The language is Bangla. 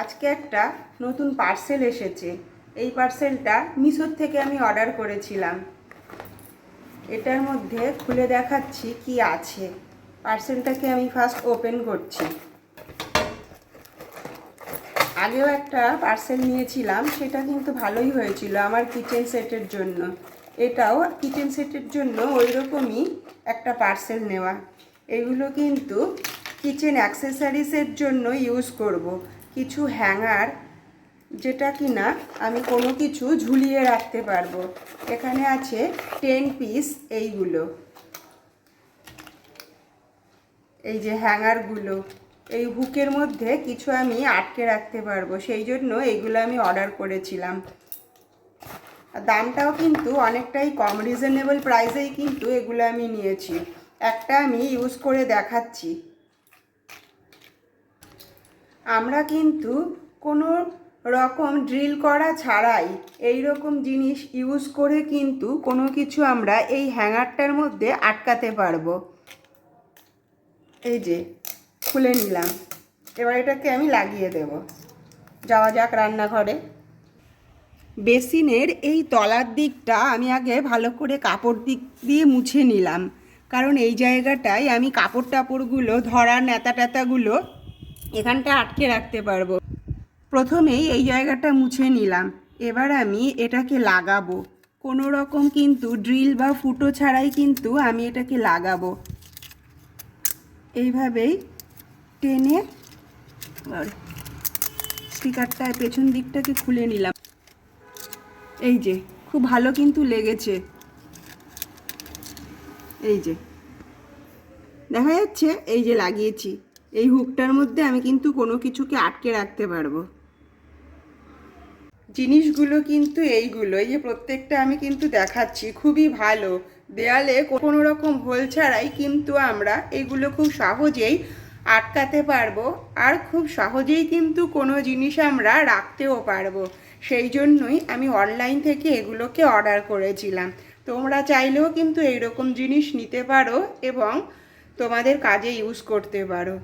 আজকে একটা নতুন পার্সেল এসেছে। এই পার্সেলটা মিশোর থেকে আমি অর্ডার করেছিলাম। এটার মধ্যে খুলে দেখাচ্ছি কি আছে। পার্সেলটাকে আমি ফার্স্ট ওপেন করছি। আগেও একটা পার্সেল নিয়েছিলাম, সেটা কিন্তু ভালোই হয়েছিল আমার কিচেন সেটের জন্য। এটাও কিচেন সেটের জন্য ওই রকমই একটা পার্সেল নেওয়া। এগুলো কিন্তু কিচেন অ্যাক্সেসারিসের জন্য ইউজ করব। কিছু হ্যাঙ্গার যেটা কি না আমি কোনো কিছু ঝুলিয়ে রাখতে পারব। এখানে আছে টেন পিস এইগুলো। এই যে হ্যাঙ্গারগুলো, এই হুকের মধ্যে কিছু আমি আটকে রাখতে পারব, সেই জন্য এইগুলো আমি অর্ডার করেছিলাম। দামটাও কিন্তু অনেকটাই কম রিজনেবল প্রাইসেই কিন্তু এগুলো আমি নিয়েছি। একটা আমি ইউজ করে দেখাচ্ছি। আমরা কিন্তু কোনো রকম ড্রিল করা ছাড়াই এই রকম জিনিস ইউজ করে কিন্তু কোনো কিছু আমরা এই হ্যাঙ্গারটার মধ্যে আটকাতে পারব। এই যে, খুলে নিলাম। এবার এটাকে আমি লাগিয়ে দেব। যাওয়া যাক রান্নাঘরে। বেসিনের এই তলার দিকটা আমি আগে ভালো করে কাপড় দিক দিয়ে মুছে নিলাম। কারণ এই জায়গাটায় আমি কাপড় টাপড়গুলো ধরার নেতা টেতাগুলো এখানটা আটকে রাখতে পারব। প্রথমেই এই জায়গাটা মুছে নিলাম। এবার আমি এটাকে লাগাবো। কোনো রকম কিন্তু ড্রিল বা ফুটো ছাড়াই কিন্তু আমি এটাকে লাগাবো। এইভাবেই টেনে স্টিকারটা পেছন দিকটাকে খুলে নিলাম। এই যে, খুব ভালো কিন্তু লেগেছে। এই যে, দেখা যাচ্ছে এই যে লাগিয়েছি। এই হুকটার মধ্যে আমি কিন্তু কোনো কিছুকে আটকে রাখতে পারব। জিনিসগুলো কিন্তু এইগুলো, এই যে প্রত্যেকটা আমি কিন্তু দেখাচ্ছি, খুবই ভালো। দেয়ালে কোনো রকম হোল ছাড়াই কিন্তু আমরা এগুলো খুব সহজেই আটকাতে পারব আর খুব সহজেই কিন্তু কোনো জিনিস আমরা রাখতেও পারব। সেই জন্যই আমি অনলাইন থেকে এগুলোকে অর্ডার করেছিলাম। তোমরা চাইলেও কিন্তু এইরকম জিনিস নিতে পারো এবং তোমাদের কাজে ইউজ করতে পারো।